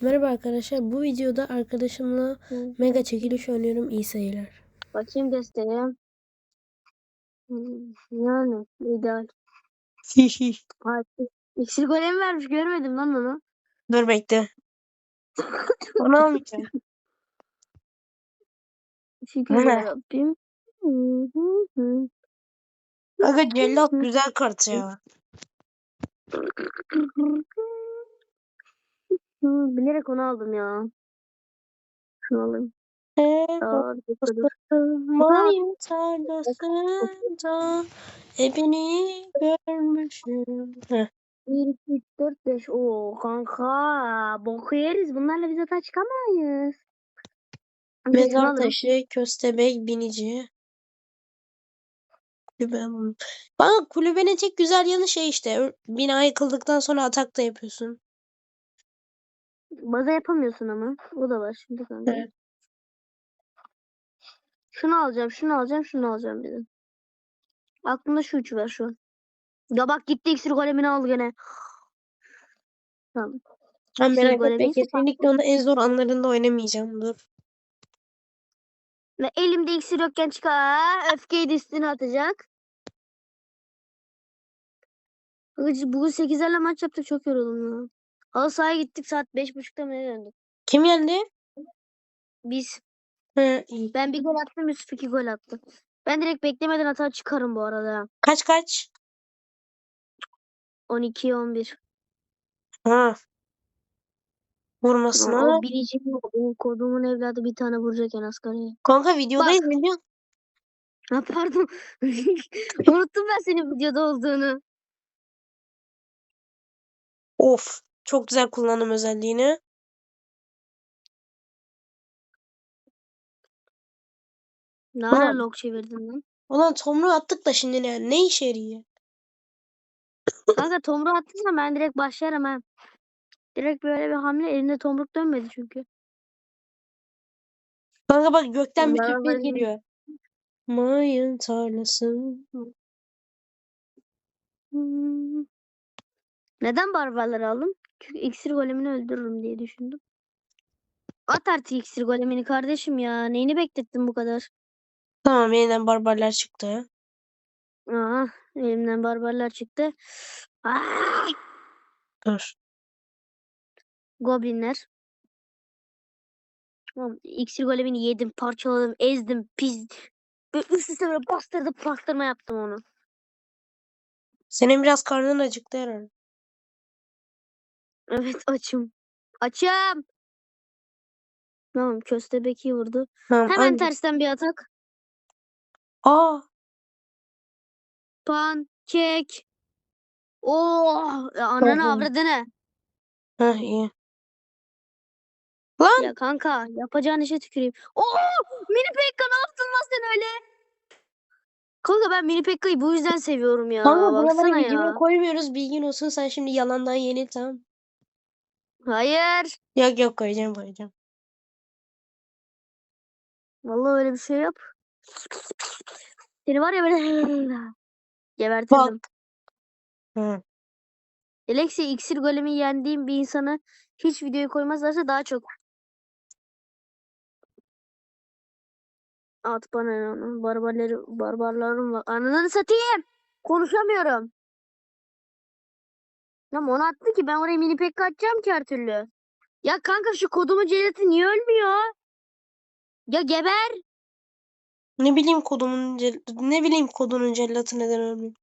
Merhaba arkadaşlar. Bu videoda arkadaşımla Hı. mega çekiliş oynuyorum. İyi seyirler. Bakayım. Hmm, Yani ideal. İksir golemi vermiş görmedim lan onu. Dur bekle. Onu almayacağım. Şükür hı hı. Aga cellat güzel kart ya. Hı, Bilerek onu aldım ya. Şunu alayım. Aa, tarlasında ebeni görmüşüm. Heh. 1, 2, 3, 4, 5. Oo kanka. Boku yeriz. Bunlarla biz hata çıkamayız. Mezar taşı, köstebek, binici. Kulübe. Bana kulübenin tek güzel yanı şey işte. Bina yıkıldıktan sonra atak da yapıyorsun. Baza yapamıyorsun ama. O da var şimdi kanka. Evet. Şunu alacağım, şunu alacağım, şunu alacağım bir de. Aklımda şu üçü var şu an. Ya bak gitti iksir golemini aldı gene. Tamam. Ben merak etme kesinlikle onu en zor anlarında oynamayacağım. Dur. Ve elimde iksir yokken çıkar. Öfkeyi de üstüne atacak. Bugün 8'lerle maç yaptık çok yoruldum ya. Halı sahaya gittik saat 5.30'da mı ne döndük? Kim yendi? Biz. Ben bir gol attım Yusuf iki gol attı. Ben direkt beklemeden hata çıkarım bu arada. Kaç kaç? 12'ye 11. Ha. O, Vurmasına. o birinci o kodumun evladı bir tane vuracak en asgari. Kanka videodayız biliyor musun? Ha pardon. Unuttum ben senin videoda olduğunu. Of. Çok güzel kullanım özelliğini. Ne ara log çevirdin lan? Ulan tomru attık da şimdi ne, ne işe yarıyor? Kanka tomruğu attıysan ben direkt başlarım ha. Direkt böyle bir hamle elinde tomruk dönmedi çünkü. Kanka bak gökten bir Onlara sürpriz geliyor. Mayın tarlası. Hmm. Neden barbarları aldım? Çünkü iksir golemini öldürürüm diye düşündüm. At artık iksir golemini kardeşim ya. Neyini beklettin bu kadar? Tamam yeniden barbarlar çıktı. Aa, elimden barbarlar çıktı. Aa, Dur. goblinler. Tamam, iksir golemini yedim, parçaladım, ezdim, pis. Böyle üst üste böyle bastırdım, pastırma yaptım onu. Senin biraz karnın acıktı herhalde. Evet açım. Açım. Tamam köstebek iyi vurdu. Tamam. Hemen aynı. tersten bir atak. Aa. Pan, kek. Oh, ya ananı Oho. avradını. Heh iyi. Lan. Ya kanka yapacağın işe tüküreyim. Oo, mini Pekka ne yaptın lan sen öyle? Kanka ben mini Pekka'yı bu yüzden seviyorum ya. Kanka buraları Baksana ya. koymuyoruz. Bilgin olsun sen şimdi yalandan yenil tamam. Hayır. Yok yok koyacağım koyacağım. Vallahi öyle bir şey yap. Seni var ya böyle gebertirdim. Hı. Alexia iksir golemi yendiğim bir insanı hiç videoya koymazlarsa daha çok. At bana onu. Barbarları, barbarlarım var. Ananı satayım. Konuşamıyorum. Ya onu attı ki ben oraya mini pekka atacağım ki her türlü. Ya kanka şu kodumu celatı niye ölmüyor? Ya geber. Ne bileyim kodumun ne bileyim kodunun cellatı neden ölmüyor.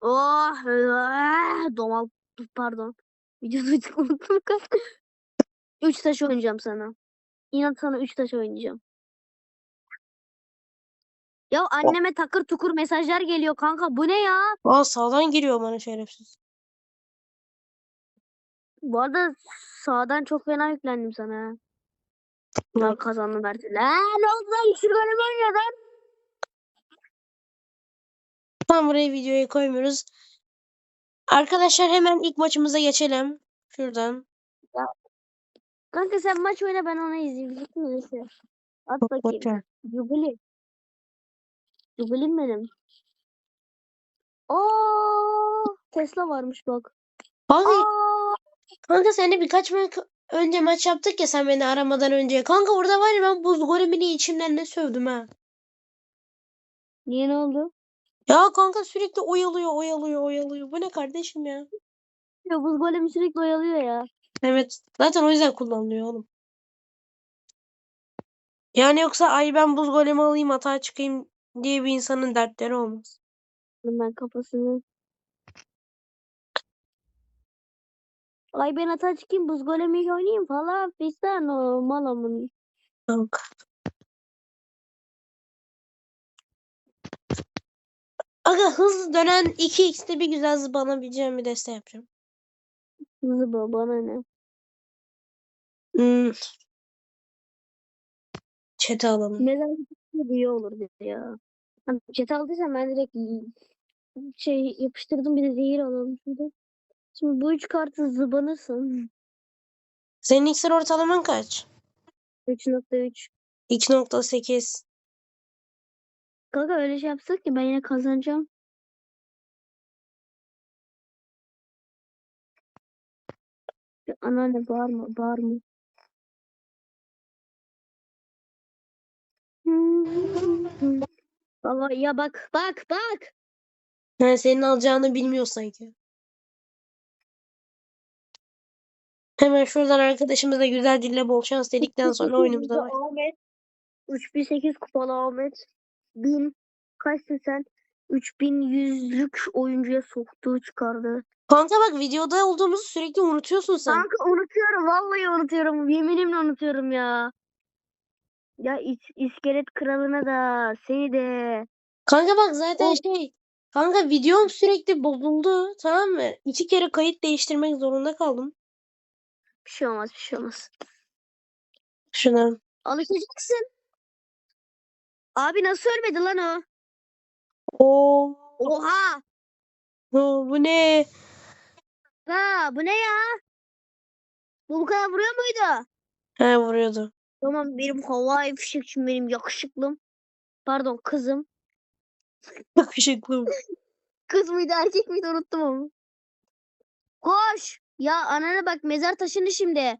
Oh. ah, Domal. Pardon. Videoyu unuttum kanka. Üç taş oynayacağım sana. İnan sana üç taş oynayacağım. Ya anneme takır tukur mesajlar geliyor kanka. Bu ne ya? Aa sağdan giriyor bana şerefsiz. Bu arada sağdan çok fena yüklendim sana. Ya kazandım türlü. Ha, ne oldu lan? İksir golemi oynuyordun. Tam buraya videoya koymuyoruz. Arkadaşlar hemen ilk maçımıza geçelim. Şuradan. Kanka sen maç oyna ben onu izleyeyim. Neyse. At Bak, bakayım. Jubili. Jubilim benim. Oo, Tesla varmış bak. Abi Aa, kanka sende birkaç ma- önce maç yaptık ya sen beni aramadan önce. Kanka orada var ya ben buz golemini içimden ne sövdüm ha. Niye ne oldu? Ya kanka sürekli oyalıyor oyalıyor oyalıyor. Bu ne kardeşim ya? Ya buz golemi sürekli oyalıyor ya. Evet. Zaten o yüzden kullanılıyor oğlum. Yani yoksa ay ben buz golemi alayım hata çıkayım diye bir insanın dertleri olmaz. Ben kafasını. Ay ben ata çıkayım buz golemi oynayayım falan fistan o mal amın. Kanka. Aga hızlı dönen 2x'te bir güzel zıplanabileceğim bir deste yapacağım. Zıba bana ne? Hmm. Çete alalım. Neden iyi olur dedi ya. Hani chat aldıysan ben direkt şey yapıştırdım bir de zehir alalım şurada. Şimdi bu üç kartı zıbanırsın. Senin iksir ortalaman kaç? 3.3. 2.8. Kanka öyle şey yapsak ki ben yine kazanacağım. Ya Anneanne bağırma bağırma. Baba ya bak bak bak. Yani senin alacağını bilmiyor sanki. Hemen şuradan arkadaşımıza güzel dille bol şans dedikten sonra oyunumuza bak. Ahmet. 3008 kupalı Ahmet. 1000 kaçsın sen? 3100'lük oyuncuya soktuğu çıkardı. Kanka bak videoda olduğumuzu sürekli unutuyorsun sen. Kanka unutuyorum. Vallahi unutuyorum. Yeminimle unutuyorum ya. Ya is- iskelet kralına da seni de. Kanka bak zaten Of. şey. Kanka videom sürekli bozuldu tamam mı? İki kere kayıt değiştirmek zorunda kaldım. Bir şey olmaz bir şey olmaz. Şuradan. Alışacaksın. Abi nasıl ölmedi lan o? Oo. Oha! Oo, bu ne? Ha, bu ne ya? Bu bu kadar vuruyor muydu? He vuruyordu. Tamam benim havai fişekçim benim yakışıklım. Pardon kızım. Yakışıklı. Kız mıydı erkek miydi unuttum onu. Koş. Ya anana bak mezar taşını şimdi.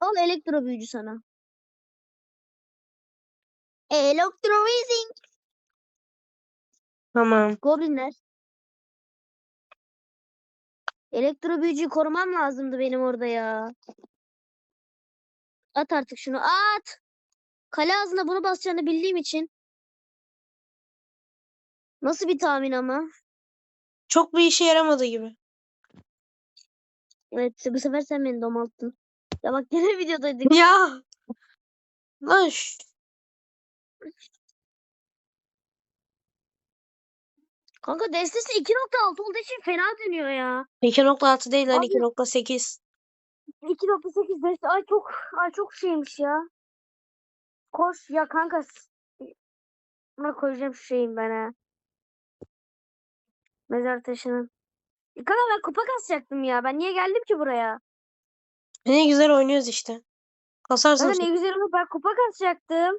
Al elektro büyücü sana. Electrowizing. Tamam. Goblinler. Elektro büyücüyü korumam lazımdı benim orada ya. At artık şunu at. Kale ağzına bunu basacağını bildiğim için. Nasıl bir tahmin ama? Çok bir işe yaramadı gibi. Evet bu sefer sen beni domalttın. Ya bak gene videodaydık. Ya. Lan Kanka destesi 2.6 olduğu için fena dönüyor ya. 2.6 değil lan Abi. 2.8. 2.8 deste. Ay çok ay çok şeymiş ya. Koş ya kanka. s- Buna koyacağım şu şeyin ben ha. Mezar taşının. E Kanka ben kupa kasacaktım ya. Ben niye geldim ki buraya? Ne güzel oynuyoruz işte. Kasarsın Kanka ne güzel olur. Ben kupa kasacaktım.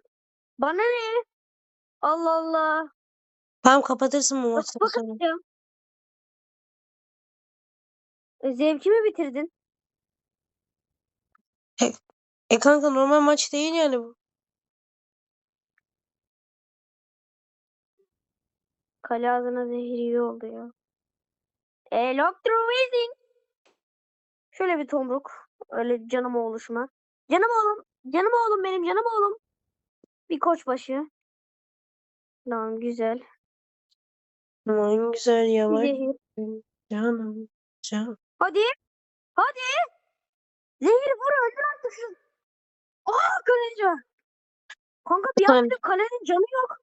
Bana ne? Allah Allah. Tamam kapatırsın bu maçtan kupa sonra. kasacağım. E, zevkimi bitirdin. E kanka normal maç değil yani bu. Kale ağzına zehir iyi oldu ya. Electrowizing. Şöyle bir tomruk. Öyle canım oluşma. Canım oğlum. Canım oğlum benim canım oğlum. Bir koçbaşı. Tamam güzel. Aman güzel yavaş. zehir. Canım. Canım. Hadi. Hadi. Zehir vur öldür artık şu. Aa kaleci. Kanka bir anda kalenin canı yok.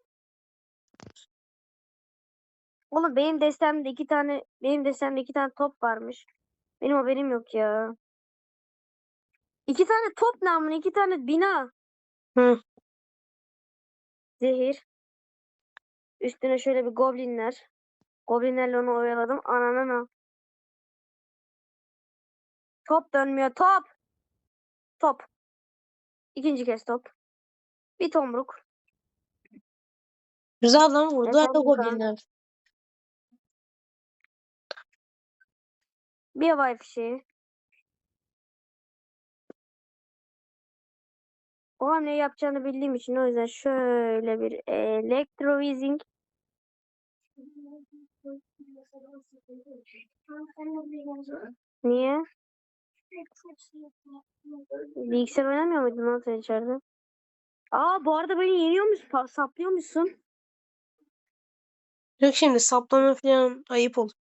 Oğlum benim destemde iki tane benim destemde iki tane top varmış. Benim haberim yok ya. İki tane top namına iki tane bina. Hı. Zehir. Üstüne şöyle bir goblinler. Goblinlerle onu oyaladım. Ananana. Top dönmüyor. Top. Top. İkinci kez top. Bir tomruk. Güzel lan vurdu kanka? goblinler. Bir Biewaj wsi. O hamle yapacağını bildiğim için o yüzden şöyle bir electrovizing. Niye? Bilgisayar oynamıyor muydun lan sen içeride? Aa bu arada beni yeniyor musun? Saplıyor musun? Yok şimdi saplama falan ayıp olur.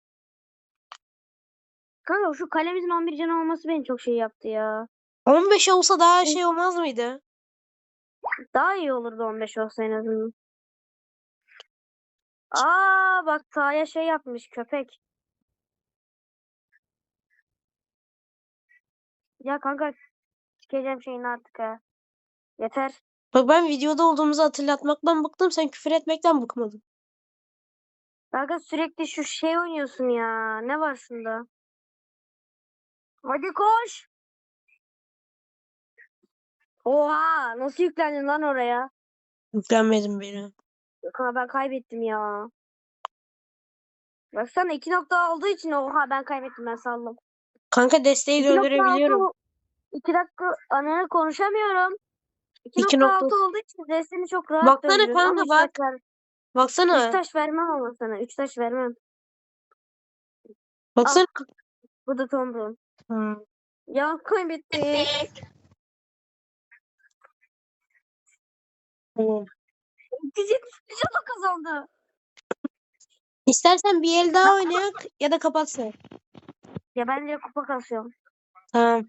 Kanka şu kalemizin 11 canı olması beni çok şey yaptı ya. 15 olsa daha şey olmaz mıydı? Daha iyi olurdu 15 olsa en azından. Aa bak sahaya şey yapmış köpek. Ya kanka sikeceğim şeyini artık ha. Yeter. Bak ben videoda olduğumuzu hatırlatmaktan bıktım. Sen küfür etmekten bıkmadın. Kanka sürekli şu şey oynuyorsun ya. Ne var şunda? Hadi koş. Oha nasıl yüklendin lan oraya? Yüklenmedim bile. Kanka ben kaybettim ya. Baksana 2 nokta olduğu için oha ben kaybettim ben saldım. Kanka desteği 2.6 döndürebiliyorum. 2 dakika ananı konuşamıyorum. İki 2.6 nokta- olduğu için destini çok rahat Baksana döndürüyorum kanka, ama bak. ver- Baksana. üç taş vermem ama sana. 3 taş vermem. Baksana. Bu da Tombrun. Hı. Ya kaybettim. Tamam. 270 canı kazandı. İstersen bir el daha oynayak ya da kapatsın. Ya ben de kupa kasıyorum. Tamam.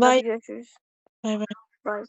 Hadi Bye. görüşürüz. Bay bay. Bye.